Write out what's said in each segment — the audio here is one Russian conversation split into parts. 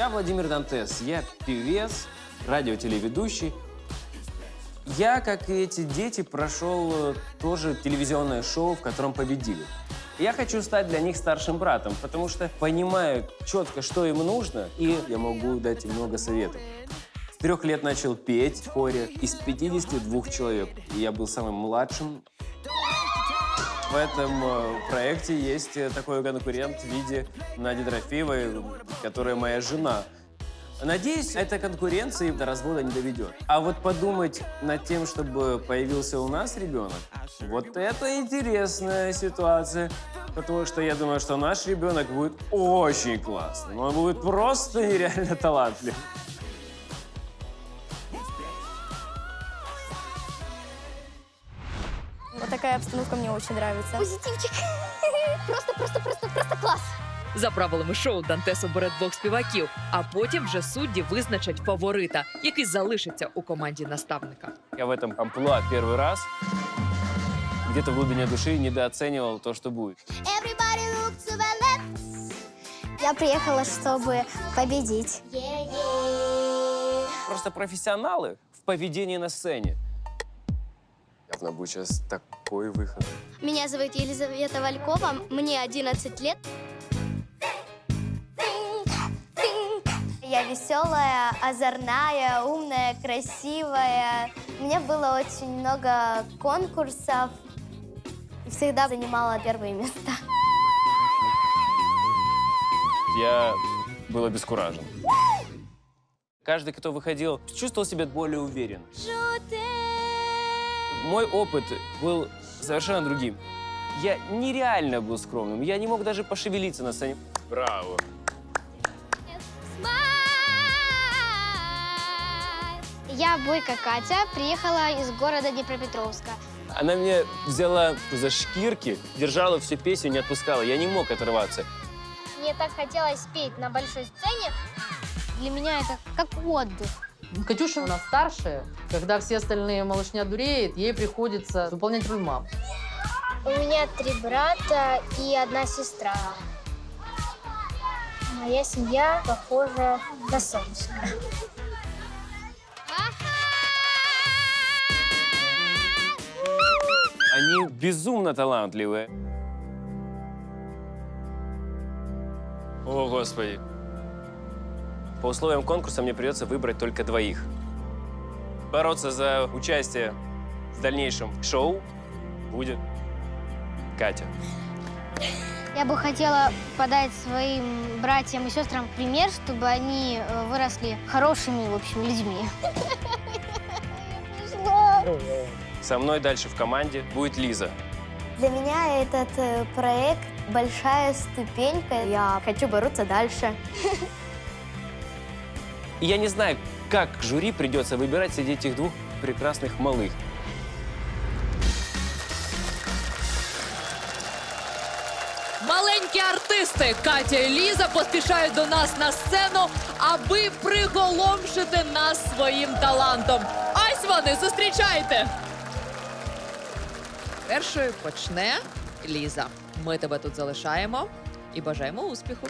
Я Владимир Дантес, я певец, радиотелеведущий. Я, как и эти дети, прошел э, тоже телевизионное шоу, в котором победили. Я хочу стать для них старшим братом, потому что понимаю четко, что им нужно, и я могу дать им много советов. С трех лет начал петь в хоре из 52 человек. И я был самым младшим. В этом э, проекте есть э, такой конкурент в виде Нади Дорофеевой, которая моя жена. Надеюсь, эта конкуренция до развода не доведет. А вот подумать над тем, чтобы появился у нас ребенок, вот это интересная ситуация. Потому что я думаю, что наш ребенок будет очень классным. Он будет просто нереально талантлив. такая обстановка мне очень нравится. Позитивчик. Просто, просто, просто, просто клас. За правилами шоу Дантес обере двох співаків, а потім вже судді визначать фаворита, який залишиться у команді наставника. Я в этом амплуа первый раз где-то в глубине души недооценивал то, что будет. Everybody look to the left. Я приехала, чтобы победить. Просто профессионалы в поведении на сцене. Явно будет сейчас такой выход. Меня зовут Елизавета Валькова, мне 11 лет. Я веселая, озорная, умная, красивая. У меня было очень много конкурсов. И всегда занимала первые места. Я был обескуражен. Каждый, кто выходил, чувствовал себя более уверен. Мой опыт был совершенно другим. Я нереально был скромным. Я не мог даже пошевелиться на сцене. Браво! Я Бойко Катя, приехала из города Днепропетровска. Она меня взяла за шкирки, держала всю песню, не отпускала. Я не мог оторваться. Мне так хотелось петь на большой сцене. Для меня это как отдых. Катюша у нас старшая. Когда все остальные малышня дуреет, ей приходится выполнять роль мам. У меня три брата и одна сестра. Моя семья похожа на солнышко. Они безумно талантливые. О, Господи. По условиям конкурса мне придется выбрать только двоих. Бороться за участие в дальнейшем шоу будет Катя. Я бы хотела подать своим братьям и сестрам пример, чтобы они э, выросли хорошими, в общем, людьми. Со мной дальше в команде будет Лиза. Для меня этот э, проект большая ступенька. Я хочу бороться дальше. И я не знаю, как жюри придется выбирать среди этих двух прекрасных малых. Маленькі артисти Катя і Ліза поспішають до нас на сцену, аби приголомшити нас своїм талантом. Ось вони, зустрічайте! Першою почне Ліза. Ми тебе тут залишаємо і бажаємо успіху.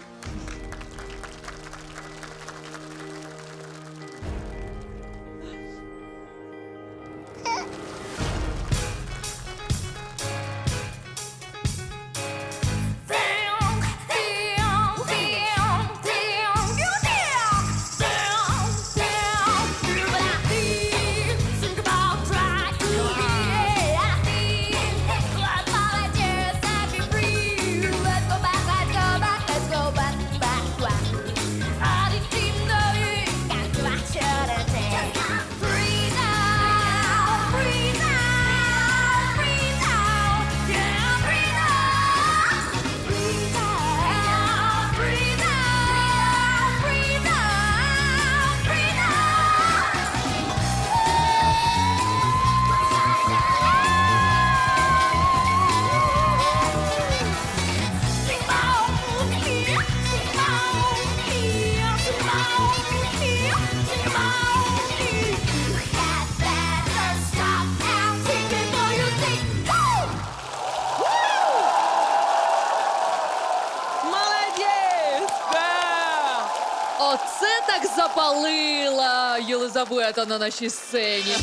запалила Єлизавета на нашій сцені.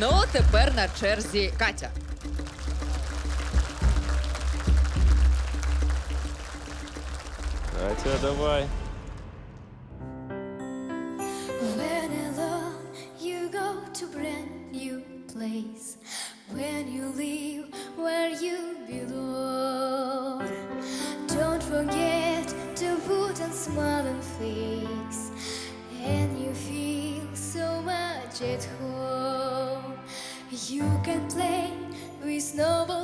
Ну, тепер на черзі Катя. Катя, давай. When alone, you go to brand new place. When you leave where you belong, don't forget to put on smiling face, At home. You can play with snowballs,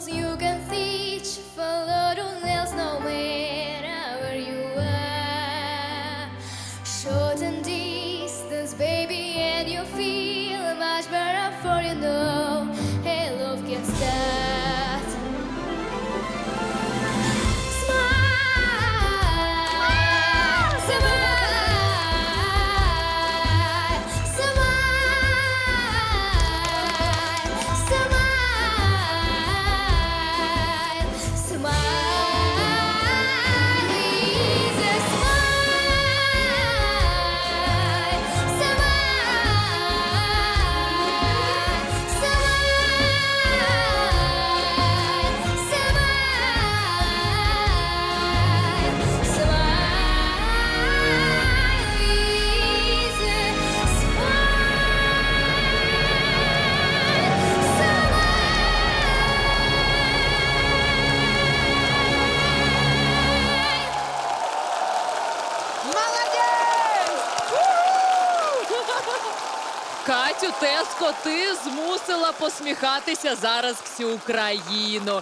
Теско, ти змусила посміхатися зараз всю країну.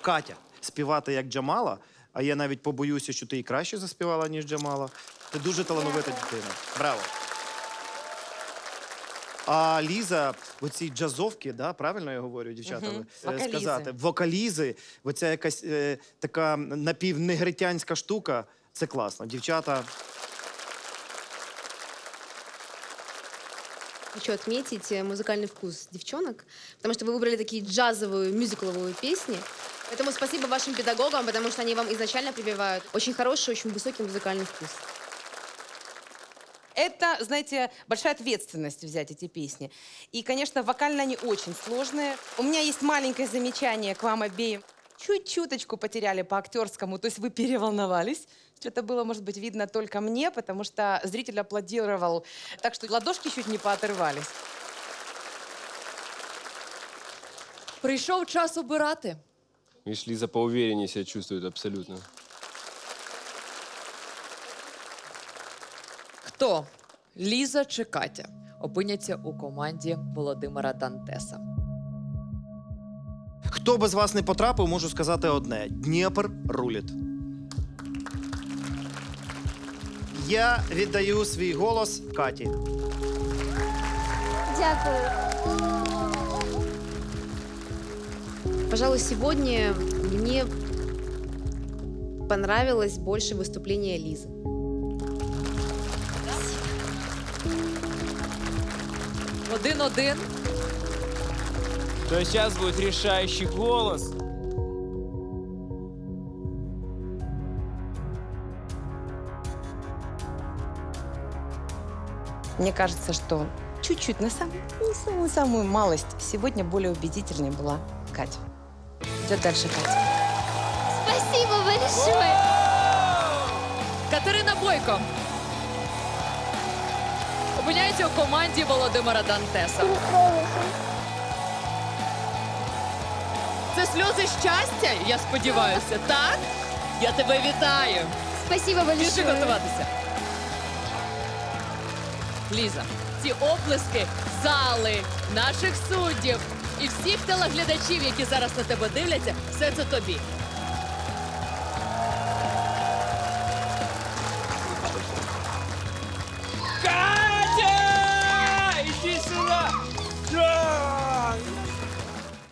Катя, співати як Джамала, а я навіть побоюся, що ти і краще заспівала, ніж Джамала. Ти дуже талановита дитина. Браво. А Ліза, оці джазовки, да, правильно я говорю, дівчата? ви, е, Вокалізи. Сказати, вокалізи, оця якась е, така напівнегритянська штука. Це класно. Дівчата, Хочу отметить э, музыкальный вкус девчонок, потому что вы выбрали такие джазовые, мюзикловые песни. Поэтому спасибо вашим педагогам, потому что они вам изначально прививают очень хороший, очень высокий музыкальный вкус. Это, знаете, большая ответственность взять эти песни. И, конечно, вокально они очень сложные. У меня есть маленькое замечание к вам обеим. Чуть-чуточку потеряли по актерскому, то есть вы переволновались. Что-то было, может быть, видно только мне, потому что зритель аплодировал, так что ладошки чуть не поотрывались. Прийшов час обирати. Видишь, Лиза поувереннее себя чувствует абсолютно. Хто? Ліза чи Катя? Опиняться у команді Володимира Дантеса. хто без вас не потрапив, можу сказати одне: Дніпр руліт. Я віддаю свій голос Каті. Дякую. Пожалуй, сегодня мне понравилось больше выступление Лизы. Один-один. То сейчас будет решающий голос. Мне кажется, что чуть-чуть, на самую, не самую-самую малость, сегодня более убедительнее была Катя. Идет дальше Катя. Спасибо большое. Катерина Бойко. Опиняється у команді Володимира Дантеса. Це сльози щастя, я сподіваюся, так? Я тебе вітаю. Спасибо Пішли большое. готуватися. Ліза, ці оплески зали, наших суддів і всіх телеглядачів, які зараз на тебе дивляться, все це тобі.